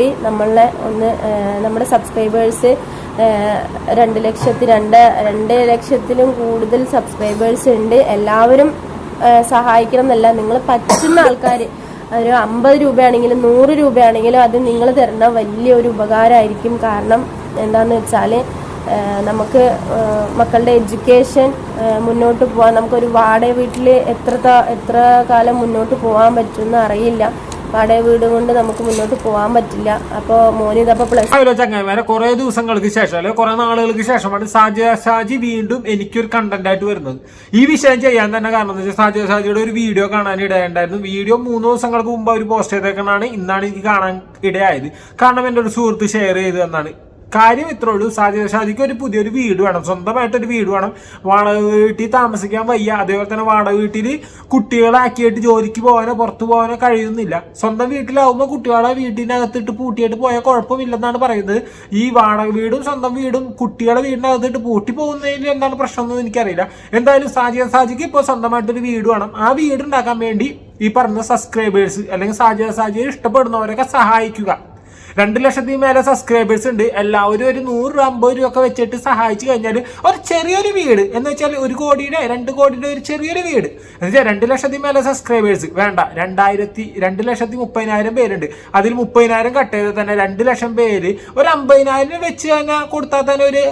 കൂടി നമ്മളെ ഒന്ന് നമ്മുടെ സബ്സ്ക്രൈബേഴ്സ് രണ്ട് ലക്ഷത്തി രണ്ട് രണ്ട് ലക്ഷത്തിലും കൂടുതൽ സബ്സ്ക്രൈബേഴ്സ് ഉണ്ട്. എല്ലാവരും സഹായിക്കണം എന്നല്ല. നിങ്ങൾ പറ്റുന്ന ആൾക്കാർ ഒരു അമ്പത് രൂപയാണെങ്കിലും നൂറ് രൂപയാണെങ്കിലും അത് നിങ്ങൾ തരുന്ന വലിയൊരു ഉപകാരമായിരിക്കും. കാരണം എന്താണെന്ന് വെച്ചാൽ നമുക്ക് മക്കളുടെ എഡ്യൂക്കേഷൻ മുന്നോട്ട് പോകാൻ നമുക്കൊരു വാടക വീട്ടിൽ എത്ര എത്ര കാലം മുന്നോട്ട് പോകാൻ പറ്റുമെന്ന് അറിയില്ല. വാടക വീട് കൊണ്ട് നമുക്ക് മുന്നോട്ട് പോകാൻ പറ്റില്ല. അപ്പോൾ മോന് ഇതപ്പോൾ പ്ലസ് രാവിലെ ചങ്ങായിമാരെ കുറെ ദിവസങ്ങൾക്ക് ശേഷം അല്ലെങ്കിൽ കുറെ നാളുകൾക്ക് ശേഷമാണ് സാജി സാജി വീണ്ടും എനിക്കൊരു കണ്ടന്റ് ആയിട്ട് വരുന്നത്. ഈ വിഷയം ചെയ്യാൻ തന്നെ കാരണം എന്ന് വെച്ചാൽ സാജി സാജിയുടെ ഒരു വീഡിയോ കാണാൻ ഇടയുണ്ടായിരുന്നു. വീഡിയോ മൂന്ന് ദിവസങ്ങൾക്ക് മുമ്പ് അവർ പോസ്റ്റ് ചെയ്തേക്കണാണ് ഇന്നാണ് എനിക്ക് കാണാൻ ഇടയായത്. കാരണം എന്റെ ഒരു സുഹൃത്ത് ഷെയർ ചെയ്തു എന്നാണ് കാര്യം ഇത്രേ ഉള്ളൂ. സാധ്യത ഷാജിക്ക് ഒരു പുതിയൊരു വീട് വേണം. സ്വന്തമായിട്ടൊരു വീട് വേണം. വാടക വീട്ടിൽ താമസിക്കാൻ വയ്യ. അതേപോലെ തന്നെ വാടക വീട്ടിൽ കുട്ടികളാക്കിയിട്ട് ജോലിക്ക് പോകാനോ പുറത്തു പോകാനോ കഴിയുന്നില്ല. സ്വന്തം വീട്ടിലാവുമ്പോൾ കുട്ടികളെ വീട്ടിനകത്തിട്ട് പൂട്ടിയിട്ട് പോയാൽ കുഴപ്പമില്ലെന്നാണ് പറയുന്നത്. ഈ വാടക വീടും സ്വന്തം വീടും കുട്ടികളെ വീടിനകത്തിട്ട് പൂട്ടി പോകുന്നതിൽ എന്താണ് പ്രശ്നം എന്ന് എനിക്കറിയില്ല. എന്തായാലും സാജിയ സാജിക്ക് ഇപ്പോൾ സ്വന്തമായിട്ടൊരു വീട് വേണം. ആ വീട് ഉണ്ടാക്കാൻ വേണ്ടി ഈ പറഞ്ഞ സബ്സ്ക്രൈബേഴ്സ് അല്ലെങ്കിൽ സാജിയ സാജിയെ ഇഷ്ടപ്പെടുന്നവരൊക്കെ സഹായിക്കുക. രണ്ട് ലക്ഷത്തി മേലെ സബ്സ്ക്രൈബേഴ്സ് ഉണ്ട്. എല്ലാവരും ഒരു നൂറ് രൂപ അമ്പത് രൂപ ഒക്കെ വെച്ചിട്ട് സഹായിച്ചു കഴിഞ്ഞാൽ ഒരു ചെറിയൊരു വീട്. എന്ന് വെച്ചാൽ ഒരു കോടിയുടെ രണ്ട് കോടിയുടെ ഒരു ചെറിയൊരു വീട്. എന്ന് വെച്ചാൽ രണ്ട് ലക്ഷത്തി മേലെ സബ്സ്ക്രൈബേഴ്സ് വേണ്ട രണ്ടായിരത്തി രണ്ട് ലക്ഷത്തി മുപ്പതിനായിരം പേരുണ്ട്. അതിൽ മുപ്പതിനായിരം കട്ട് ചെയ്താൽ തന്നെ രണ്ട് ലക്ഷം പേര് ഒരു അമ്പതിനായിരം വെച്ച് തന്നെ കൊടുത്താൽ തന്നെ ഒരു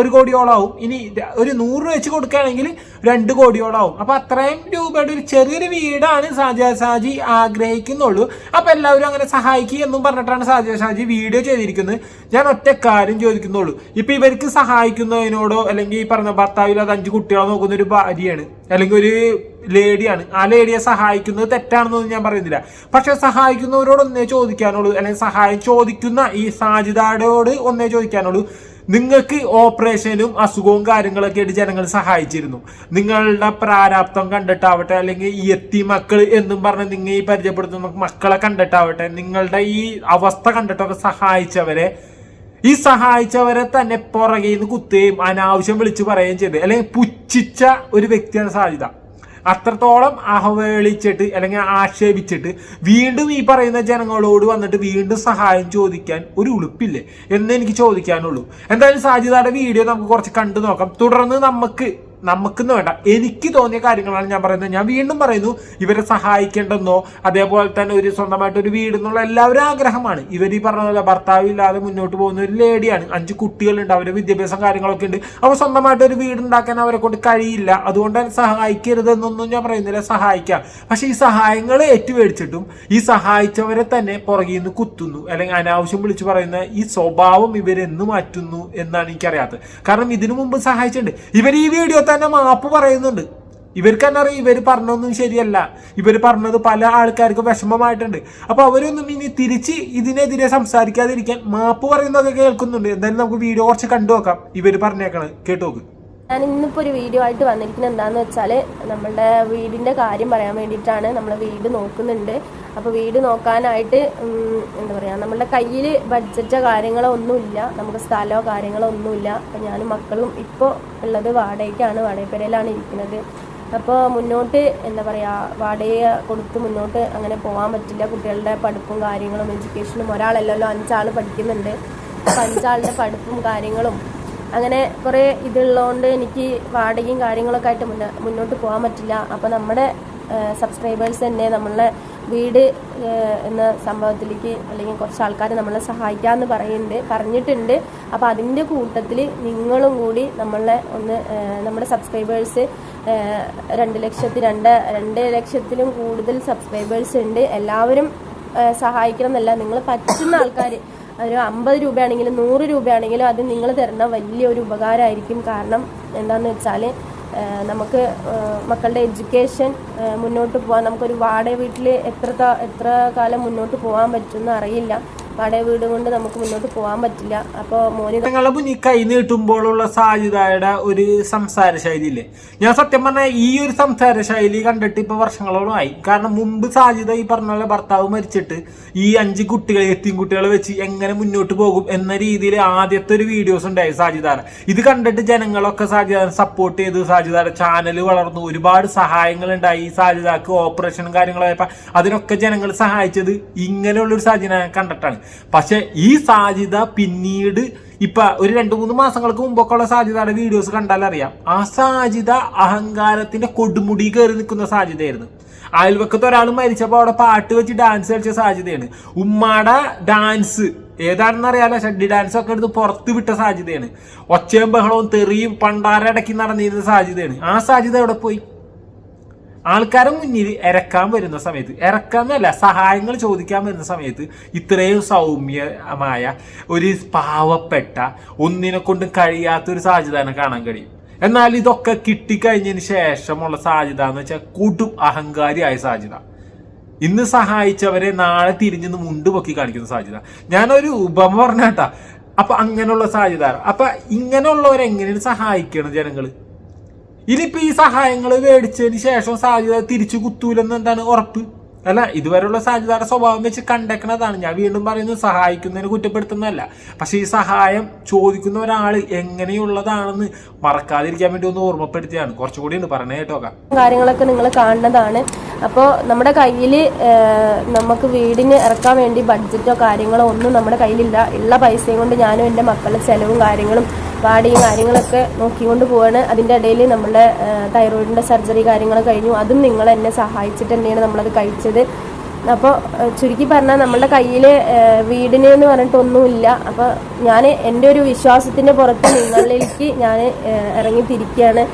ഒരു കോടിയോളാവും. ഇനി ഒരു നൂറ് രൂപ വെച്ച് കൊടുക്കുകയാണെങ്കിൽ രണ്ട് കോടിയോളാവും. അപ്പൊ അത്രയും രൂപയുടെ ഒരു ചെറിയൊരു വീടാണ് സാജ സാജി ആഗ്രഹിക്കുന്നുള്ളൂ. അപ്പൊ എല്ലാവരും അങ്ങനെ സഹായിക്കുക എന്നും പറഞ്ഞിട്ടാണ് സാജ ഷാജി വീഡിയോ ചെയ്തിരിക്കുന്നത്. ഞാൻ ഒറ്റ കാര്യം ചോദിക്കുന്നുള്ളൂ. ഇപ്പൊ ഇവർക്ക് സഹായിക്കുന്നതിനോടോ അല്ലെങ്കിൽ ഈ പറഞ്ഞ ഭർത്താവില്ലാതെ അഞ്ച് കുട്ടികളെ നോക്കുന്ന ഒരു ഭാര്യയാണ് അല്ലെങ്കിൽ ഒരു ലേഡിയാണ്. ആ ലേഡിയെ സഹായിക്കുന്നത് തെറ്റാണെന്നൊന്നും ഞാൻ പറയുന്നില്ല. പക്ഷെ സഹായിക്കുന്നവരോട് ഒന്നേ ചോദിക്കാനുള്ളൂ അല്ലെങ്കിൽ സഹായം ചോദിക്കുന്ന ഈ സാജിതയോട് ഒന്നേ ചോദിക്കാനുള്ളൂ. നിങ്ങൾക്ക് ഓപ്പറേഷനും അസുഖവും കാര്യങ്ങളൊക്കെ ആയിട്ട് ജനങ്ങൾ സഹായിച്ചിരുന്നു. നിങ്ങളുടെ പ്രാരാബ്ദം കണ്ടിട്ടാവട്ടെ അല്ലെങ്കിൽ ഈ എത്തി മക്കൾ എന്നും പറഞ്ഞ് നിങ്ങൾ ഈ പരിചയപ്പെടുത്തുന്ന മക്കളെ കണ്ടിട്ടാവട്ടെ നിങ്ങളുടെ ഈ അവസ്ഥ കണ്ടിട്ടൊക്കെ സഹായിച്ചവരെ ഈ സഹായിച്ചവരെ തന്നെ പുറകെ നിന്ന് കുത്തുകയും അനാവശ്യം വിളിച്ചു പറയുകയും ചെയ്ത് അല്ലെങ്കിൽ പുച്ഛിച്ച ഒരു വ്യക്തിയാണ് സാധ്യത അത്രത്തോളം അഹവേളിച്ചിട്ട് അല്ലെങ്കിൽ ആക്ഷേപിച്ചിട്ട് വീണ്ടും ഈ പറയുന്ന ജനങ്ങളോട് വന്നിട്ട് വീണ്ടും സഹായം ചോദിക്കാൻ ഒരു ഉളുപ്പില്ലേ എന്ന് എനിക്ക് ചോദിക്കാനുള്ളൂ. എന്തായാലും സാജിദാരുടെ വീഡിയോ നമുക്ക് കുറച്ച് കണ്ടു നോക്കാം. തുടർന്ന് നമുക്ക് നമുക്കെന്ന് വേണ്ട. എനിക്ക് തോന്നിയ കാര്യങ്ങളാണ് ഞാൻ പറയുന്നത്. ഞാൻ വീണ്ടും പറയുന്നു ഇവരെ സഹായിക്കേണ്ടെന്നോ അതേപോലെ തന്നെ ഒരു സ്വന്തമായിട്ട് ഒരു വീട് എന്നുള്ള എല്ലാവരും ആഗ്രഹമാണ്. ഇവർ ഈ പറഞ്ഞ പോലെ ഭർത്താവില്ലാതെ മുന്നോട്ട് പോകുന്ന ഒരു ലേഡിയാണ്. അഞ്ച് കുട്ടികളുണ്ട് അവരുടെ വിദ്യാഭ്യാസം കാര്യങ്ങളൊക്കെ ഉണ്ട്. അപ്പോൾ സ്വന്തമായിട്ട് ഒരു വീട് ഉണ്ടാക്കാൻ അവരെ കൊണ്ട് കഴിയില്ല. അതുകൊണ്ട് തന്നെ സഹായിക്കരുതെന്നൊന്നും ഞാൻ പറയുന്നില്ല. സഹായിക്കാം. പക്ഷേ ഈ സഹായങ്ങൾ ഏറ്റുമേടിച്ചിട്ടും ഈ സഹായിച്ചവരെ തന്നെ പുറകിൽ നിന്ന് കുത്തുന്നു. അല്ലെങ്കിൽ അനാവശ്യം വിളിച്ചു പറയുന്ന ഈ സ്വഭാവം ഇവരെന്ന് മാറ്റുന്നു എന്നാണ് എനിക്കറിയാത്തത്. കാരണം ഇതിനു മുമ്പ് സഹായിച്ചിട്ടുണ്ട്. ഇവർ ഈ വീഡിയോ തന്നെ മാപ്പ് പറയുന്നുണ്ട്. ഇവർക്ക് തന്നെ അറിയാം ഇവർ പറഞ്ഞൊന്നും ശരിയല്ല. ഇവർ പറഞ്ഞത് പല ആൾക്കാർക്കും വിഷമമായിട്ടുണ്ട്. അപ്പോൾ അവരൊന്നും ഇനി തിരിച്ച് ഇതിനെതിരെ സംസാരിക്കാതിരിക്കാൻ മാപ്പ് പറയുന്നതൊക്കെ കേൾക്കുന്നുണ്ട്. എന്തായാലും നമുക്ക് വീഡിയോ കുറച്ച് കണ്ടു നോക്കാം ഇവർ പറഞ്ഞേക്കണത്. കേട്ടു നോക്ക് ഞാൻ ഇന്നിപ്പോൾ ഒരു വീഡിയോ ആയിട്ട് വന്നിരിക്കുന്നത് എന്താണെന്ന് വെച്ചാൽ നമ്മളുടെ വീടിന്റെ കാര്യം പറയാൻ വേണ്ടിയിട്ടാണ് നമ്മൾ വീട് നോക്കുന്നുണ്ട്. അപ്പോൾ വീട് നോക്കാനായിട്ട് എന്താ പറയുക നമ്മളുടെ കയ്യിൽ ബഡ്ജറ്റോ കാര്യങ്ങളോ ഒന്നുമില്ല. നമുക്ക് സ്ഥലമോ കാര്യങ്ങളോ ഒന്നുമില്ല. അപ്പോൾ ഞാനും മക്കളും ഇപ്പോൾ ഉള്ളത് വാടകയ്ക്കാണ് വാടകപ്പുരയിലാണ് ഇരിക്കുന്നത്. അപ്പോൾ മുന്നോട്ട് എന്താ പറയുക വാടക കൊടുത്ത് മുന്നോട്ട് അങ്ങനെ പോകാൻ പറ്റില്ല. കുട്ടികളുടെ പഠിപ്പും കാര്യങ്ങളും എഡ്യൂക്കേഷനും. ഒരാളല്ലല്ലോ അഞ്ചാൾ പഠിക്കുന്നുണ്ട്. അപ്പോൾ അഞ്ചാളുടെ പഠിപ്പും കാര്യങ്ങളും അങ്ങനെ കുറേ ഇതുള്ളതുകൊണ്ട് എനിക്ക് വാടകയും കാര്യങ്ങളൊക്കെ ആയിട്ട് മുന്ന മുന്നോട്ട് പോകാൻ പറ്റില്ല. അപ്പോൾ നമ്മുടെ സബ്സ്ക്രൈബേഴ്സ് തന്നെ നമ്മളെ വീട് എന്ന സംഭവത്തിലേക്ക് അല്ലെങ്കിൽ കുറച്ച് ആൾക്കാർ നമ്മളെ സഹായിക്കാമെന്ന് പറയുന്നുണ്ട് പറഞ്ഞിട്ടുണ്ട്. അപ്പോൾ അതിന്റെ കൂട്ടത്തിൽ നിങ്ങളും കൂടി നമ്മളെ ഒന്ന് നമ്മുടെ സബ്സ്ക്രൈബേഴ്സ് രണ്ട് ലക്ഷത്തി രണ്ട് രണ്ട് ലക്ഷത്തിലും കൂടുതൽ സബ്സ്ക്രൈബേഴ്സ് ഉണ്ട്. എല്ലാവരും സഹായിക്കണം എന്നല്ല നിങ്ങൾ പറ്റുന്ന ആൾക്കാർ ഒരു അമ്പത് രൂപയാണെങ്കിലും നൂറ് രൂപയാണെങ്കിലും അത് നിങ്ങൾ തരുന്ന വലിയൊരു ഉപകാരമായിരിക്കും. കാരണം എന്താണെന്ന് വെച്ചാൽ നമുക്ക് മക്കളുടെ എഡ്യൂക്കേഷൻ മുന്നോട്ട് പോകാൻ നമുക്കൊരു വാടക വീട്ടിൽ എത്ര എത്ര കാലം മുന്നോട്ട് പോകാൻ പറ്റുമെന്ന് അറിയില്ല. വാടക വീട് കൊണ്ട് നമുക്ക് മുന്നോട്ട് പോകാൻ പറ്റില്ല. അപ്പോൾ മോന് നിങ്ങളുടെ മുന്നിൽ കൈ നീട്ടുമ്പോഴുള്ള സാധ്യതയുടെ ഒരു സംസാര ശൈലി ഇല്ലേ ഞാൻ സത്യം പറഞ്ഞാൽ ഈ ഒരു സംസാര ശൈലി കണ്ടിട്ട് ഇപ്പൊ വർഷങ്ങളോളം ആയി. കാരണം മുമ്പ് സാധ്യത ഈ പറഞ്ഞ പോലെ ഭർത്താവ് മരിച്ചിട്ട് ഈ അഞ്ച് കുട്ടികളെ എത്തിയും കുട്ടികളെ വെച്ച് എങ്ങനെ മുന്നോട്ട് പോകും എന്ന രീതിയിൽ ആദ്യത്തെ ഒരു വീഡിയോസ് ഉണ്ടായി സാജിദാര ഇത് കണ്ടിട്ട് ജനങ്ങളൊക്കെ സാജിദാര സപ്പോർട്ട് ചെയ്ത് സാജിദാര ചാനൽ വളർന്നു. ഒരുപാട് സഹായങ്ങൾ ഉണ്ടായി ഈ സാജിദാക്ക് ഓപ്പറേഷനും കാര്യങ്ങളായപ്പോ അതിനൊക്കെ ജനങ്ങൾ സഹായിച്ചത് ഇങ്ങനെയുള്ളൊരു സാജിനെ കണ്ടിട്ടാണ്. പക്ഷെ ഈ സാധ്യത പിന്നീട് ഇപ്പൊ ഒരു രണ്ടു മൂന്ന് മാസങ്ങൾക്ക് മുമ്പൊക്കെ ഉള്ള സാധ്യതയുടെ വീഡിയോസ് കണ്ടാൽ അറിയാം ആ സാധ്യത അഹങ്കാരത്തിന്റെ കൊടുമുടി കയറി നിൽക്കുന്ന സാധ്യതയായിരുന്നു. അയൽവക്കത്ത് ഒരാൾ മരിച്ചപ്പോൾ അവിടെ പാട്ട് വെച്ച് ഡാൻസ് കളിച്ച സാധ്യതയാണ്. ഉമ്മാടെ ഡാൻസ് ഏതാണെന്ന് അറിയാലോ? ഷഡ്ഡി ഡാൻസ് ഒക്കെ എടുത്ത് പുറത്ത് വിട്ട സാധ്യതയാണ്. ഒച്ചയും ബഹളവും തെറിയും പണ്ടാരടക്കി നടന്നിരുന്ന സാധ്യതയാണ്. ആ സാധ്യത എവിടെ പോയി? ആൾക്കാരെ മുന്നിൽ ഇറക്കാൻ വരുന്ന സമയത്ത് ഇറക്കാന്നല്ല സഹായങ്ങൾ ചോദിക്കാൻ വരുന്ന സമയത്ത് ഇത്രയും സൗമ്യമായ ഒരു പാവപ്പെട്ട ഒന്നിനെ കൊണ്ടും കഴിയാത്ത ഒരു സാധ്യത കാണാൻ കഴിയും. എന്നാൽ ഇതൊക്കെ കിട്ടിക്കഴിഞ്ഞതിന് ശേഷമുള്ള സാധ്യത എന്ന് വെച്ചാൽ കൊടും അഹങ്കാരിയായ സാധ്യത. ഇന്ന് സഹായിച്ചവരെ നാളെ തിരിഞ്ഞു മുണ്ട് പൊക്കി കാണിക്കുന്ന സാധ്യത. ഞാനൊരു ഉപമ പറഞ്ഞാട്ടാ. അപ്പൊ അങ്ങനെയുള്ള സാധ്യത. അപ്പൊ ഇങ്ങനെയുള്ളവരെങ്ങനെയാണ് സഹായിക്കണം ജനങ്ങൾ? ഇനിയിപ്പോ ഈ സഹായങ്ങൾ മേടിച്ചതിന് ശേഷം സാധ്യത തിരിച്ചു കുത്തൂലെന്ന് എന്താണ് ഉറപ്പ്? അല്ല ഇതുവരെയുള്ള സാധ്യതയുടെ സ്വഭാവം വെച്ച് കണ്ടേക്കണതാണ്. ഞാൻ വീണ്ടും പറയുന്നത് സഹായിക്കുന്നതിന് കുറ്റപ്പെടുത്തുന്നതല്ല. പക്ഷേ ഈ സഹായം ചോദിക്കുന്ന ഒരാൾ എങ്ങനെയുള്ളതാണെന്ന് മറക്കാതിരിക്കാൻ വേണ്ടി ഒന്ന് ഓർമ്മപ്പെടുത്തിയാണ്. കുറച്ചുകൂടി ഉണ്ട്. പറഞ്ഞേ കേട്ടോ കാര്യങ്ങളൊക്കെ നിങ്ങൾ കാണുന്നതാണ്. അപ്പോൾ നമ്മുടെ കയ്യിൽ നമുക്ക് വീടിന് ഇറക്കാൻ വേണ്ടി ബഡ്ജറ്റോ കാര്യങ്ങളോ ഒന്നും നമ്മുടെ കയ്യിലില്ല. ഉള്ള പൈസയും കൊണ്ട് ഞാനും എന്റെ മക്കളുടെ ചിലവും കാര്യങ്ങളും വാടിയും കാര്യങ്ങളൊക്കെ നോക്കിക്കൊണ്ട് പോവാണ്. അതിന്റെ ഇടയിൽ നമ്മുടെ തൈറോയിഡിന്റെ സർജറി കാര്യങ്ങൾ കഴിഞ്ഞു. അതും നിങ്ങൾ എന്നെ സഹായിച്ചിട്ട് തന്നെയാണ് നമ്മളത് കഴിച്ചത്. അപ്പോൾ ചുരുക്കി പറഞ്ഞാൽ നമ്മളുടെ കയ്യിൽ വീടിന് എന്ന് പറഞ്ഞിട്ടൊന്നുമില്ല അപ്പോൾ ഞാൻ എന്റെ ഒരു വിശ്വാസത്തിന്റെ പുറത്ത് നിങ്ങളിലേക്ക് ഞാൻ ഇറങ്ങി തിരിക്കുകയാണ്.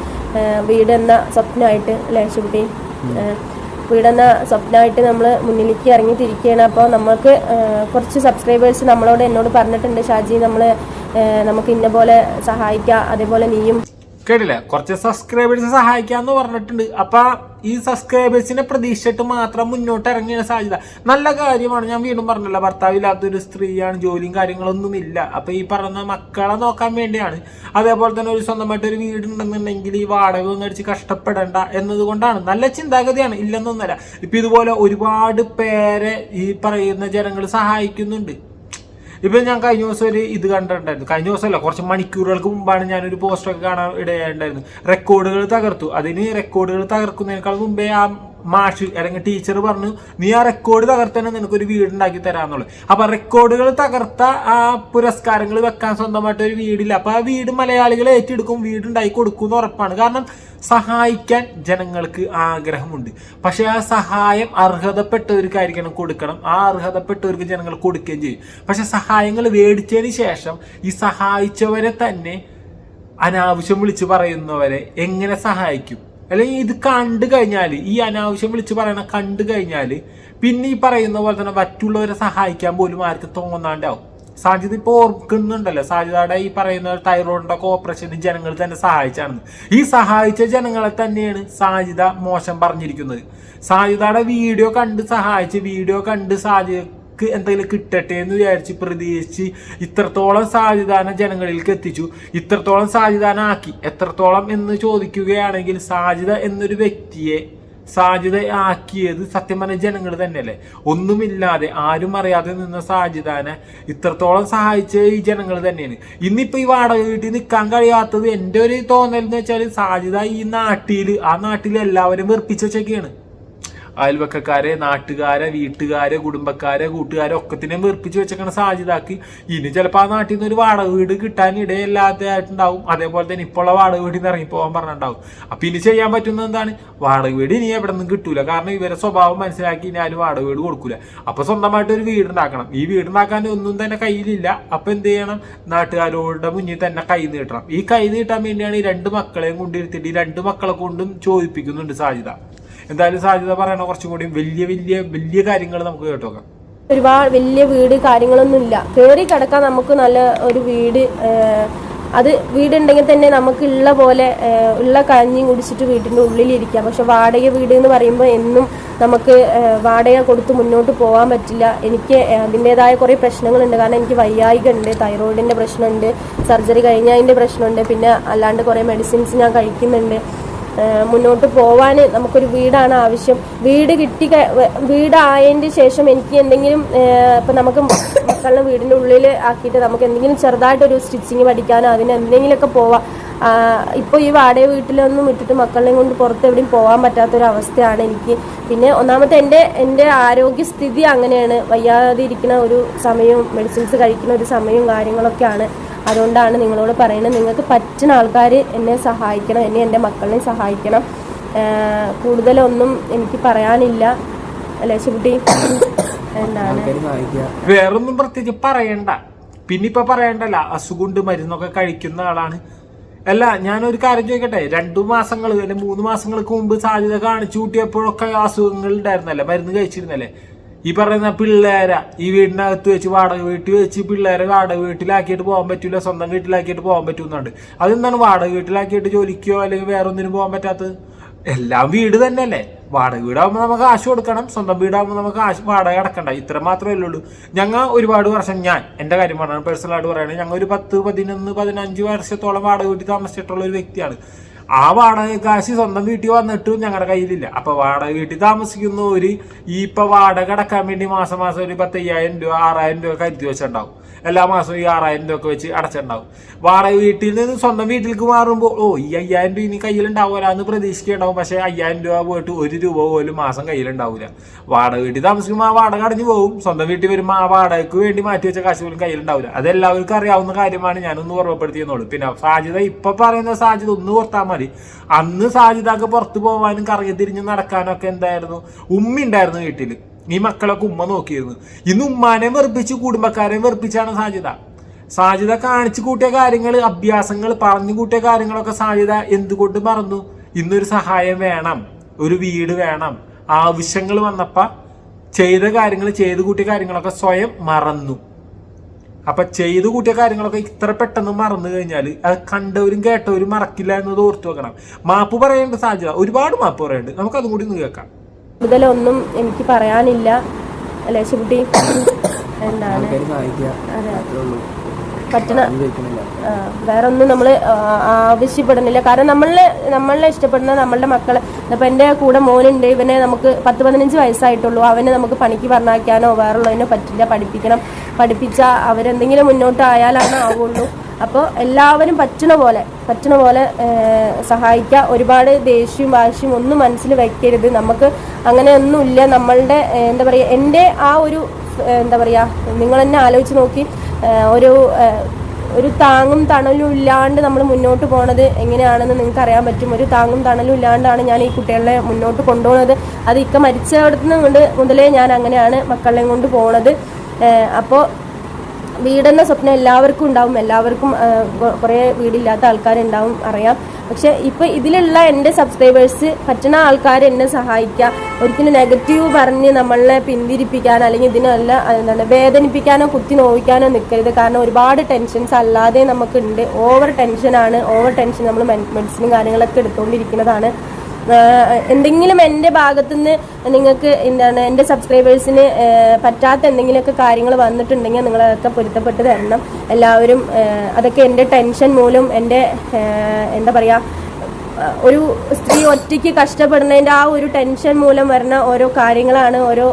വീട് എന്ന സ്വപ്നമായിട്ട് അല്ലേ ശുഭി വീടെന്ന സ്വപ്നമായിട്ട് നമ്മൾ മുന്നിലേക്ക് ഇറങ്ങി തിരിക്കുകയാണ് അപ്പോൾ നമുക്ക് കുറച്ച് സബ്സ്ക്രൈബേഴ്സ് നമ്മളോട് എന്നോട് പറഞ്ഞിട്ടുണ്ട് ഷാജി നമ്മൾ നമുക്ക് ഇന്ന പോലെ സഹായിക്കാം അതേപോലെ നീയും. കേട്ടില്ല? കുറച്ച് സബ്സ്ക്രൈബേഴ്സ് സഹായിക്കാന്ന് പറഞ്ഞിട്ടുണ്ട്. അപ്പൊ ഈ സബ്സ്ക്രൈബേഴ്സിനെ പ്രതീക്ഷിച്ചിട്ട് മാത്രം മുന്നോട്ട് ഇറങ്ങിയ സാധ്യത. നല്ല കാര്യമാണ് ഞാൻ വീണ്ടും പറഞ്ഞല്ലോ ഭർത്താവില്ലാത്തൊരു സ്ത്രീയാണ് ജോലിയും കാര്യങ്ങളൊന്നും ഇല്ല അപ്പൊ ഈ പറഞ്ഞ മക്കളെ നോക്കാൻ വേണ്ടിയാണ്. അതേപോലെ തന്നെ ഒരു സ്വന്തമായിട്ട് ഒരു വീടുണ്ടെന്നുണ്ടെങ്കിൽ ഈ വാടക മേടിച്ച് കഷ്ടപ്പെടേണ്ട എന്നതുകൊണ്ടാണ്. നല്ല ചിന്താഗതിയാണ് ഇല്ലെന്നൊന്നല്ല ഇപ്പൊ ഇതുപോലെ ഒരുപാട് പേരെ ഈ പറയുന്ന ജനങ്ങൾ സഹായിക്കുന്നുണ്ട്. ഇപ്പൊ ഞാൻ കഴിഞ്ഞ ദിവസം ഒരു ഇത് കണ്ടിട്ടുണ്ടായിരുന്നു. കഴിഞ്ഞ ദിവസമല്ല കുറച്ച് മണിക്കൂറുകൾക്ക് മുമ്പാണ് ഞാനൊരു പോസ്റ്ററൊക്കെ കാണാൻ ഇടയായിട്ടുണ്ടായിരുന്നു റെക്കോർഡുകൾ തകർത്തു. അതിന് റെക്കോർഡുകൾ തകർക്കുന്നതിനേക്കാൾ മുമ്പേ ആ മാഷ് അല്ലെങ്കിൽ ടീച്ചർ പറഞ്ഞു നീ ആ റെക്കോർഡ് തകർത്തന്നെ നിനക്കൊരു വീടുണ്ടാക്കി തരാന്നുള്ളത്. അപ്പൊ റെക്കോർഡുകൾ തകർത്ത ആ പുരസ്കാരങ്ങൾ വെക്കാൻ സ്വന്തമായിട്ട് ഒരു വീടില്ല. അപ്പൊ ആ വീട് മലയാളികൾ ഏറ്റെടുക്കും വീടുണ്ടാക്കി കൊടുക്കും എന്ന് ഉറപ്പാണ്. കാരണം സഹായിക്കാൻ ജനങ്ങൾക്ക് ആഗ്രഹമുണ്ട്. പക്ഷെ ആ സഹായം അർഹതപ്പെട്ടവർക്കായിരിക്കണം കൊടുക്കണം. ആ അർഹതപ്പെട്ടവർക്ക് ജനങ്ങൾ കൊടുക്കുകയും ചെയ്യും. പക്ഷെ സഹായങ്ങൾ മേടിച്ചതിന് ശേഷം ഈ സഹായിച്ചവരെ തന്നെ അനാവശ്യം വിളിച്ച് പറയുന്നവരെ എങ്ങനെ സഹായിക്കും? അല്ലെങ്കിൽ ഇത് കണ്ടു കഴിഞ്ഞാൽ ഈ അനാവശ്യം വിളിച്ച് പറയണ കണ്ടു കഴിഞ്ഞാൽ പിന്നെ ഈ പറയുന്ന പോലെ തന്നെ മറ്റുള്ളവരെ സഹായിക്കാൻ പോലും ആർക്ക് തോന്നാണ്ടാവും. സാധ്യത ഇപ്പോൾ ഓർക്കുന്നുണ്ടല്ലോ സാധ്യതയുടെ ഈ പറയുന്ന തൈറോയിഡിന്റെ ഒക്കെ ഓപ്പറേഷന് ജനങ്ങൾ തന്നെ സഹായിച്ചാണ് ഈ സഹായിച്ച ജനങ്ങളെ തന്നെയാണ് സാധ്യത മോശം പറഞ്ഞിരിക്കുന്നത്. സാധ്യതയുടെ വീഡിയോ കണ്ട് സഹായിച്ച് വീഡിയോ കണ്ട് സാധ്യതക്ക് എന്തെങ്കിലും കിട്ടട്ടെ എന്ന് വിചാരിച്ച് പ്രതീക്ഷിച്ച് ഇത്രത്തോളം സാധ്യതാന ജനങ്ങളിലേക്ക് എത്തിച്ചു. ഇത്രത്തോളം സാധ്യതാന ആക്കി എത്രത്തോളം എന്ന് ചോദിക്കുകയാണെങ്കിൽ സാധ്യത എന്നൊരു വ്യക്തിയെ സാധ്യത ആക്കിയത് സത്യം പറഞ്ഞ ജനങ്ങൾ തന്നെയല്ലേ? ഒന്നുമില്ലാതെ ആരും അറിയാതെ നിന്ന സാധ്യതാനെ ഇത്രത്തോളം സഹായിച്ച ഈ ജനങ്ങൾ തന്നെയാണ്. ഇന്നിപ്പോ ഈ വാടക വീട്ടിൽ നിൽക്കാൻ കഴിയാത്തത് എന്റെ ഒരു തോന്നൽ എന്ന് വെച്ചാൽ സാധ്യത ഈ നാട്ടിൽ ആ നാട്ടിൽ എല്ലാവരും വെറുപ്പിച്ച വെച്ചൊക്കെയാണ്. അയൽവക്കക്കാരെ നാട്ടുകാരെ വീട്ടുകാരെ കുടുംബക്കാരെ കൂട്ടുകാരെ ഒക്കത്തിനെയും വെറുപ്പിച്ച് വെച്ചേക്കണ സാധ്യതാക്കി ഇനി ചിലപ്പോൾ ആ നാട്ടിൽ നിന്ന് ഒരു വാടക വീട് കിട്ടാൻ ഇടയില്ലാത്തതായിട്ടുണ്ടാവും. അതേപോലെ തന്നെ ഇപ്പോൾ ഉള്ള വാടക വീട്ടിൽ നിന്ന് ഇറങ്ങി പോകാൻ പറഞ്ഞിട്ടുണ്ടാവും. അപ്പൊ ഇനി ചെയ്യാൻ പറ്റുന്നത് എന്താണ്? വാടക വീട് ഇനി എവിടെ നിന്നും കിട്ടൂല. കാരണം ഇവരെ സ്വഭാവം മനസ്സിലാക്കി ഇനി ആരും വാടക വീട് കൊടുക്കൂല. അപ്പൊ സ്വന്തമായിട്ട് ഒരു വീട് ഉണ്ടാക്കണം. ഈ വീട് ഉണ്ടാക്കാൻ ഒന്നും തന്നെ കയ്യിലില്ല. അപ്പൊ എന്ത് ചെയ്യണം? നാട്ടുകാരോടെ മുന്നിൽ തന്നെ കൈ നീട്ടണം. ഈ കൈ നീട്ടാൻ വേണ്ടിയാണ് ഈ രണ്ട് മക്കളെയും കൊണ്ടിരുത്തിയിട്ട് ഈ രണ്ട് മക്കളെ കൊണ്ടും ചോദിപ്പിക്കുന്നുണ്ട് സാധ്യത എന്തായാലും സാധ്യത പറയണ കുറച്ചുകൂടി? വലിയ വലിയ വലിയ കാര്യങ്ങൾ നമുക്ക് കേട്ടോക്കാം. ഒരുപാട് വലിയ വീട് കാര്യങ്ങളൊന്നും ഇല്ല കയറി കിടക്കാൻ നമുക്ക് നല്ല ഒരു വീട് അത് വീടുണ്ടെങ്കിൽ തന്നെ നമുക്ക് ഉള്ള പോലെ ഉള്ള കഞ്ഞിയും കുടിച്ചിട്ട് വീട്ടിന്റെ ഉള്ളിലിരിക്കാം. പക്ഷെ വാടക വീട് എന്ന് പറയുമ്പോൾ എന്നും നമുക്ക് വാടക കൊടുത്ത് മുന്നോട്ട് പോകാൻ പറ്റില്ല. എനിക്ക് അതിന്റെതായ കുറേ പ്രശ്നങ്ങളുണ്ട്. കാരണം എനിക്ക് വയ്യായിക ഉണ്ട് തൈറോയിഡിന്റെ പ്രശ്നമുണ്ട് സർജറി കഴിഞ്ഞതിന്റെ പ്രശ്നമുണ്ട്. പിന്നെ അല്ലാണ്ട് കുറേ മെഡിസിൻസ് ഞാൻ കഴിക്കുന്നുണ്ട്. മുന്നോട്ട് പോവാൻ നമുക്കൊരു വീടാണ് ആവശ്യം. വീട് കിട്ടി വീടായതിന്റെ ശേഷം എനിക്ക് എന്തെങ്കിലും ഇപ്പം നമുക്ക് മക്കളുടെ വീടിന്റെ ഉള്ളിൽ ആക്കിയിട്ട് നമുക്ക് എന്തെങ്കിലും ചെറുതായിട്ടൊരു സ്റ്റിച്ചിങ് പഠിക്കാനോ അതിന് എന്തെങ്കിലുമൊക്കെ പോവാം. ഇപ്പോൾ ഈ വാടക വീട്ടിലൊന്നും ഇട്ടിട്ട് മക്കളെയും കൊണ്ട് പുറത്ത് എവിടെയും പോകാൻ പറ്റാത്തൊരവസ്ഥയാണ് എനിക്ക്. പിന്നെ ഒന്നാമത്തെ എന്റെ എന്റെ ആരോഗ്യസ്ഥിതി അങ്ങനെയാണ്. വയ്യാതെ ഇരിക്കുന്ന ഒരു സമയവും മെഡിസിൻസ് കഴിക്കുന്ന ഒരു സമയവും കാര്യങ്ങളൊക്കെയാണ്. അതുകൊണ്ടാണ് നിങ്ങളോട് പറയുന്നത് നിങ്ങൾക്ക് പറ്റുന്ന ആൾക്കാർ എന്നെ സഹായിക്കണം എന്നെ എന്റെ മക്കളെ സഹായിക്കണം. കൂടുതലൊന്നും എനിക്ക് പറയാനില്ല. അല്ലേ ശിവട്ടി എന്താണ്? വേറൊന്നും പ്രത്യേകിച്ച് പറയണ്ട. പിന്നെ ഇപ്പൊ പറയണ്ടല്ല അസുഖമുണ്ട് മരുന്നൊക്കെ കഴിക്കുന്ന ആളാണ്. അല്ല ഞാനൊരു കാര്യം ചോദിക്കട്ടെ? രണ്ടു മാസങ്ങൾ അല്ലെ മൂന്ന് മാസങ്ങൾക്ക് മുമ്പ് സാധ്യത കാണിച്ചു കൂട്ടിയപ്പോഴൊക്കെ അസുഖങ്ങൾ ഉണ്ടായിരുന്നല്ലേ? മരുന്ന് കഴിച്ചിരുന്നല്ലേ? ഈ പറയുന്ന പിള്ളേരെ ഈ വീടിനകത്ത് വെച്ച് വാടക വീട്ടിൽ വെച്ച് പിള്ളേരെ വാടക വീട്ടിലാക്കിയിട്ട് പോകാൻ പറ്റില്ല സ്വന്തം വീട്ടിലാക്കിയിട്ട് പോകാൻ പറ്റുന്നുണ്ട് അതെന്താണ് വാടക വീട്ടിലാക്കിയിട്ട് ജോലിക്കോ അല്ലെങ്കിൽ വേറെ ഒന്നിനും പോകാൻ പറ്റാത്തത്? എല്ലാം വീട് തന്നെയല്ലേ? വാടക വീടാകുമ്പോൾ നമുക്ക് കാശ് കൊടുക്കണം സ്വന്തം വീടാകുമ്പോൾ നമുക്ക് കാശ് വാടക അടക്കണ്ട. ഇത്ര മാത്രമേ ഉള്ളൂ. ഞങ്ങൾ ഒരുപാട് വർഷം ഞാൻ എന്റെ കാര്യം പറഞ്ഞാണ് പേഴ്സണലായിട്ട് പറയുകയാണെങ്കിൽ ഞങ്ങൾ ഒരു പത്ത് പതിനൊന്ന് പതിനഞ്ച് വർഷത്തോളം വാടക വീട്ടിൽ താമസിച്ചിട്ടുള്ള ഒരു വ്യക്തിയാണ്. ആ വാടക കാശ് സ്വന്തം വീട്ടിൽ വന്നിട്ടും ഞങ്ങളുടെ കയ്യിലില്ല. അപ്പോൾ വാടക വീട്ടിൽ താമസിക്കുന്ന ഒരു ഈ ഇപ്പം വാടക അടക്കാൻ വേണ്ടി മാസം മാസം ഒരു പത്തയ്യായിരം രൂപ ആറായിരം രൂപ കരുതി വെച്ചിട്ടുണ്ടാവും. എല്ലാ മാസവും ഈ ആറായിരം രൂപ ഒക്കെ വെച്ച് അടച്ചിട്ടുണ്ടാവും. വാടക വീട്ടിൽ നിന്ന് സ്വന്തം വീട്ടിലേക്ക് മാറുമ്പോൾ ഓ ഈ അയ്യായിരം രൂപ ഇനി കയ്യിലുണ്ടാവില്ല എന്ന് പ്രതീക്ഷിക്കുന്നുണ്ടാവും പക്ഷേ അയ്യായിരം രൂപ പോയിട്ട് ഒരു രൂപ പോലും മാസം കയ്യിലുണ്ടാവില്ല വാടക വീട്ടിൽ താമസിക്കുമ്പോൾ ആ വാടക അടഞ്ഞു പോകും. സ്വന്തം വീട്ടിൽ വരുമ്പോൾ ആ വാടകയ്ക്ക് വേണ്ടി മാറ്റി വെച്ച കാശ് പോലും കയ്യിലുണ്ടാവില്ല അതെല്ലാവർക്കും അറിയാവുന്ന കാര്യമാണ് ഞാനൊന്ന് ഓർമ്മപ്പെടുത്തിയെന്നുള്ളൂ. പിന്നെ സാധ്യത ഇപ്പൊ പറയുന്ന സാധ്യത ഒന്ന് ഓർത്താൽ മതി. അന്ന് സാധ്യതക്ക് പുറത്തു പോകാനും കറങ്ങി തിരിഞ്ഞ് നടക്കാനും ഒക്കെ എന്തായിരുന്നു? ഉമ്മ ഉണ്ടായിരുന്നു വീട്ടിൽ ഈ മക്കളൊക്കെ ഉമ്മ നോക്കിയിരുന്നു. ഇന്ന് ഉമ്മാനെ വെറുപ്പിച്ച് കുടുംബക്കാരെ വെറുപ്പിച്ചാണ് സാധ്യത സാധ്യത കാണിച്ചു കൂട്ടിയ കാര്യങ്ങൾ അഭ്യാസങ്ങൾ പറഞ്ഞു കൂട്ടിയ കാര്യങ്ങളൊക്കെ സാധ്യത എന്തുകൊണ്ട് മറന്നു? ഇന്നൊരു സഹായം വേണം ഒരു വീട് വേണം. ആവശ്യങ്ങൾ വന്നപ്പോൾ ചെയ്ത കാര്യങ്ങൾ ചെയ്തു കൂട്ടിയ കാര്യങ്ങളൊക്കെ സ്വയം മറന്നു. അപ്പൊ ചെയ്തു കൂട്ടിയ കാര്യങ്ങളൊക്കെ ഇത്ര പെട്ടെന്ന് മറന്നു കഴിഞ്ഞാൽ അത് കണ്ടവരും കേട്ടവരും മറക്കില്ല എന്നത് ഓർത്തു വെക്കണം. മാപ്പ് പറയേണ്ട സാധ്യത ഒരുപാട് മാപ്പ് പറയുന്നുണ്ട് നമുക്കതും കൂടി ഒന്ന് കേൾക്കാം. കൂടുതലൊന്നും എനിക്ക് പറയാനില്ല. അല്ലേ ശിവട്ടി? എന്താണ്? പറ്റണ വേറെ ഒന്നും നമ്മൾ ആവശ്യപ്പെടുന്നില്ല. കാരണം നമ്മളെ നമ്മളെ ഇഷ്ടപ്പെടുന്ന നമ്മളുടെ മക്കളെ. ഇപ്പം എന്റെ കൂടെ മോനുണ്ട്. ഇവനെ നമുക്ക് പത്ത് പതിനഞ്ച് വയസ്സായിട്ടുള്ളൂ. അവനെ നമുക്ക് പണിക്ക് പറഞ്ഞയക്കാനോ വേറുള്ളതിനോ പറ്റില്ല. പഠിപ്പിക്കണം. പഠിപ്പിച്ചാൽ അവരെന്തെങ്കിലും മുന്നോട്ട് ആയാലാണ് ആവുള്ളൂ. അപ്പോൾ എല്ലാവരും പറ്റണ പോലെ പറ്റണ പോലെ സഹായിക്കുക ഒരുപാട് ദേഷ്യവും വാശിയും ഒന്നും മനസ്സിൽ വയ്ക്കരുത് നമുക്ക് അങ്ങനെ ഒന്നുമില്ല നമ്മളുടെ എന്താ പറയുക എന്റെ ആ ഒരു എന്താ പറയുക നിങ്ങൾ തന്നെ ആലോചിച്ച് നോക്കി. ഒരു ഒരു താങ്ങും തണലും ഇല്ലാണ്ട് നമ്മൾ മുന്നോട്ട് പോണത് എങ്ങനെയാണെന്ന് നിങ്ങൾക്ക് അറിയാൻ പറ്റും. ഒരു താങ്ങും തണലും ഇല്ലാണ്ടാണ് ഞാൻ ഈ കുട്ടികളെ മുന്നോട്ട് കൊണ്ടുപോകുന്നത് അത് ഇക്ക മരിച്ചവിടുന്ന് കൊണ്ട് മുതലേ ഞാൻ അങ്ങനെയാണ് മക്കളെയും കൊണ്ട് പോണത്. അപ്പോൾ വീടെന്ന സ്വപ്നം എല്ലാവർക്കും ഉണ്ടാവും. എല്ലാവർക്കും കുറേ വീടില്ലാത്ത ആൾക്കാരുണ്ടാവും അറിയാം. പക്ഷെ ഇപ്പൊ ഇതിലുള്ള എന്റെ സബ്സ്ക്രൈബേഴ്സ് പറ്റുന്ന ആൾക്കാർ എന്നെ സഹായിക്കുക ഒരിക്കലും നെഗറ്റീവ് പറഞ്ഞ് നമ്മളെ പിന്തിരിപ്പിക്കാൻ അല്ലെങ്കിൽ ഇതിനല്ല എന്താണ് വേദനിപ്പിക്കാനോ കുത്തി നോവിക്കാനോ നിൽക്കരുത് കാരണം ഒരുപാട് ടെൻഷൻസ് അല്ലാതെ നമുക്കുണ്ട്. ഓവർ ടെൻഷനാണ്. ഓവർ ടെൻഷൻ നമ്മൾ മെഡിസിനും കാര്യങ്ങളൊക്കെ എടുത്തുകൊണ്ടിരിക്കുന്നതാണ് എന്തെങ്കിലും എന്റെ ഭാഗത്തുനിന്ന് നിങ്ങൾക്ക് എന്താണ് എന്റെ സബ്സ്ക്രൈബേഴ്സിന് പറ്റാത്ത എന്തെങ്കിലുമൊക്കെ കാര്യങ്ങൾ വന്നിട്ടുണ്ടെങ്കിൽ നിങ്ങളതൊക്കെ പൊരുത്തപ്പെട്ട് തരണം. എല്ലാവരും അതൊക്കെ എന്റെ ടെൻഷൻ മൂലം എന്റെ എന്താ പറയുക ഒരു സ്ത്രീ ഒറ്റയ്ക്ക് കഷ്ടപ്പെടുന്നതിന്റെ ആ ഒരു ടെൻഷൻ മൂലം വരുന്ന ഓരോ കാര്യങ്ങളാണ് ഓരോ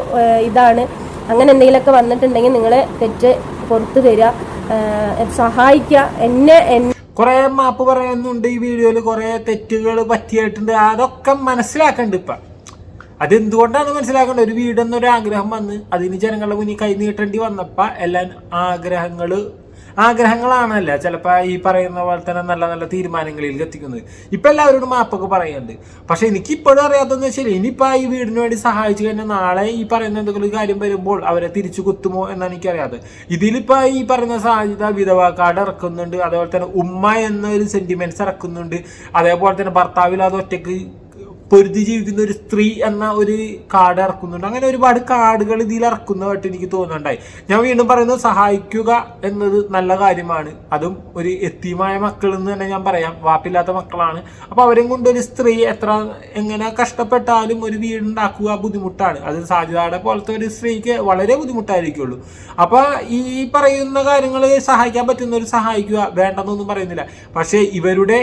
ഇതാണ്. അങ്ങനെ എന്തെങ്കിലുമൊക്കെ വന്നിട്ടുണ്ടെങ്കിൽ നിങ്ങൾ തെറ്റ് പുറത്തു തരിക സഹായിക്കുക എന്നെ എന്നെ കുറെ മാപ്പ് പറയുന്നുണ്ട് ഈ വീഡിയോയിൽ കുറേ തെറ്റുകൾ പറ്റിയിട്ടുണ്ട്. അതൊക്കെ മനസ്സിലാക്കണ്ട് ഇപ്പൊ. അതെന്തുകൊണ്ടാണ് മനസ്സിലാക്കേണ്ടത് ഒരു വീടെന്നൊരു ആഗ്രഹം വന്ന് അതിന് ജനങ്ങളുടെ മുന്നിൽ കൈ നീട്ടേണ്ടി വന്നപ്പോ എല്ലാ ആഗ്രഹങ്ങൾ ആഗ്രഹങ്ങളാണല്ല? ചിലപ്പോൾ ഈ പറയുന്ന പോലെ തന്നെ നല്ല നല്ല തീരുമാനങ്ങളിൽ എത്തിക്കുന്നത്. ഇപ്പം എല്ലാവരോടും മാപ്പൊക്കെ പറയുന്നുണ്ട്. പക്ഷെ എനിക്ക് ഇപ്പോഴും അറിയാത്തതെന്ന് വെച്ചാൽ ഇനിയിപ്പോൾ ഈ വീടിന് വേണ്ടി സഹായിച്ചു കഴിഞ്ഞാൽ നാളെ ഈ പറയുന്ന എന്തെങ്കിലും കാര്യം വരുമ്പോൾ അവരെ തിരിച്ചു കുത്തുമോ എന്നാണ് എനിക്കറിയാത്തത്. ഇതിലിപ്പോൾ ഈ പറയുന്ന സാധ്യത വിധവ കാർഡ് ഇറക്കുന്നുണ്ട്. അതേപോലെ തന്നെ ഉമ്മ എന്നൊരു സെന്റിമെന്റ്സ് ഇറക്കുന്നുണ്ട്. അതേപോലെ തന്നെ ഭർത്താവില്ലാതെ ഒറ്റയ്ക്ക് പൊരുതി ജീവിക്കുന്ന ഒരു സ്ത്രീ എന്ന ഒരു കാർഡ് ഇറക്കുന്നുണ്ട്. അങ്ങനെ ഒരുപാട് കാർഡുകൾ ഇതിൽ ഇറക്കുന്നതായിട്ട് എനിക്ക് തോന്നുന്നുണ്ടായി. ഞാൻ വീണ്ടും പറയുന്നത് സഹായിക്കുക എന്നത് നല്ല കാര്യമാണ്. അതും ഒരു എത്തിയമായ മക്കൾ എന്ന് തന്നെ ഞാൻ പറയാം. വാപ്പില്ലാത്ത മക്കളാണ്. അപ്പോൾ അവരെയും കൊണ്ട് ഒരു സ്ത്രീ എത്ര എങ്ങനെ കഷ്ടപ്പെട്ടാലും ഒരു വീടുണ്ടാക്കുക ബുദ്ധിമുട്ടാണ്. അത് സാധ്യതയുടെ പോലത്തെ ഒരു സ്ത്രീക്ക് വളരെ ബുദ്ധിമുട്ടായിരിക്കുള്ളൂ. അപ്പോൾ ഈ പറയുന്ന കാര്യങ്ങൾ സഹായിക്കാൻ പറ്റുന്നവർ സഹായിക്കുക വേണ്ടെന്നൊന്നും പറയുന്നില്ല. പക്ഷേ ഇവരുടെ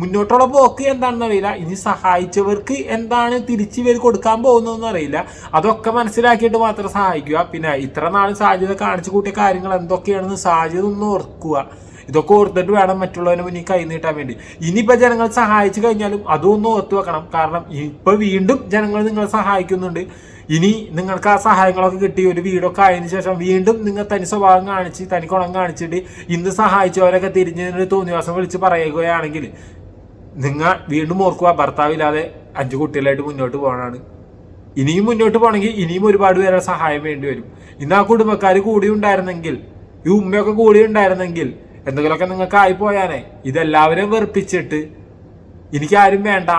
മുന്നോട്ടുള്ള പോക്ക് എന്താണെന്ന് അറിയില്ല ഇനി സഹായിച്ചവർക്ക് എന്താണ് തിരിച്ചു ഇവർ കൊടുക്കാൻ പോകുന്നതെന്ന് അറിയില്ല. അതൊക്കെ മനസ്സിലാക്കിയിട്ട് മാത്രം സഹായിക്കുക. പിന്നെ ഇത്ര നാൾ സാധ്യത കാണിച്ചു കൂട്ടിയ കാര്യങ്ങൾ എന്തൊക്കെയാണെന്ന് സാധ്യത ഒന്ന് ഓർക്കുക. ഇതൊക്കെ ഓർത്തിട്ട് വേണം മറ്റുള്ളവന് മുന്നിൽ കൈ നീട്ടാൻ വേണ്ടി. ഇനിയിപ്പോൾ ജനങ്ങൾ സഹായിച്ചു കഴിഞ്ഞാലും അതൊന്നും ഓർത്തു വെക്കണം. കാരണം ഇപ്പോൾ വീണ്ടും ജനങ്ങൾ നിങ്ങളെ സഹായിക്കുന്നുണ്ട്. ഇനി നിങ്ങൾക്ക് ആ സഹായങ്ങളൊക്കെ കിട്ടി. ഒരു വീടൊക്കെ ആയതിനു ശേഷം വീണ്ടും നിങ്ങൾ തനി സ്വഭാവം കാണിച്ച് തനി കുളം കാണിച്ചിട്ട് ഇന്ന് സഹായിച്ചവരൊക്കെ തിരിഞ്ഞതിനൊരു തോന്നിവാസം വിളിച്ച് പറയുകയാണെങ്കിൽ നിങ്ങൾ വീണ്ടും ഓർക്കുക ഭർത്താവില്ലാതെ അഞ്ചു കുട്ടികളായിട്ട് മുന്നോട്ട് പോകാനാണ്. ഇനിയും മുന്നോട്ട് പോകണമെങ്കിൽ ഇനിയും ഒരുപാട് പേരെ സഹായം വേണ്ടി വരും. ഇന്ന് ആ കുടുംബക്കാർ കൂടി ഉണ്ടായിരുന്നെങ്കിൽ ഈ ഉമ്മയൊക്കെ കൂടി ഉണ്ടായിരുന്നെങ്കിൽ എന്തെങ്കിലുമൊക്കെ നിങ്ങൾക്ക് ആയിപ്പോയാനെ ഇതെല്ലാവരെയും ഇതെല്ലാവരും വെറുപ്പിച്ചിട്ട് എനിക്കാരും വേണ്ട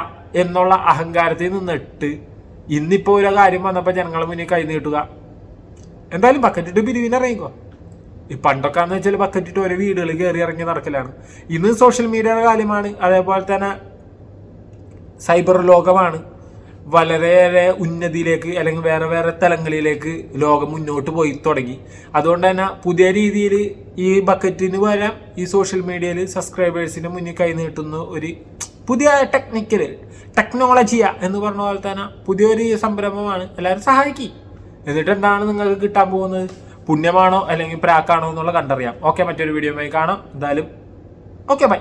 എന്നുള്ള അഹങ്കാരത്തിൽ നിന്നിട്ട് ഇന്നിപ്പോ ഒരു കാര്യം വന്നപ്പോൾ ജനങ്ങളെ മുന്നിൽ കൈ നീട്ടുക. എന്തായാലും ബക്കറ്റിട്ട് പിരിവിനിറങ്ങിക്കോ ഈ പണ്ടൊക്കെ എന്ന് വെച്ചാൽ ബക്കറ്റിട്ട് ഓരോ വീടുകൾ കയറി ഇറങ്ങി നടക്കലാണ്. ഇന്ന് സോഷ്യൽ മീഡിയയുടെ കാര്യമാണ്. അതേപോലെ തന്നെ സൈബർ ലോകമാണ്. വളരെയേറെ ഉന്നതിയിലേക്ക് അല്ലെങ്കിൽ വേറെ വേറെ തലങ്ങളിലേക്ക് ലോകം മുന്നോട്ട് പോയി തുടങ്ങി. അതുകൊണ്ട് തന്നെ പുതിയ രീതിയിൽ ഈ ബക്കറ്റിന് പകരം ഈ സോഷ്യൽ മീഡിയയിൽ സബ്സ്ക്രൈബേഴ്സിന് മുന്നിൽ കൈനീട്ടുന്ന ഒരു പുതിയ ടെക്നിക്കൽ ടെക്നോളജിയ എന്ന് പറഞ്ഞ പോലെ തന്നെ പുതിയൊരു സംരംഭമാണ്. എല്ലാവരും സഹായിക്കും. എന്നിട്ട് എന്താണ് നിങ്ങൾക്ക് കിട്ടാൻ പോകുന്നത്? പുണ്യമാണോ അല്ലെങ്കിൽ പ്രാക്കാണോ എന്നുള്ള കണ്ടറിയാം. ഓക്കെ മറ്റൊരു വീഡിയോയുമായി കാണാം. എന്തായാലും ഓക്കെ ബൈ.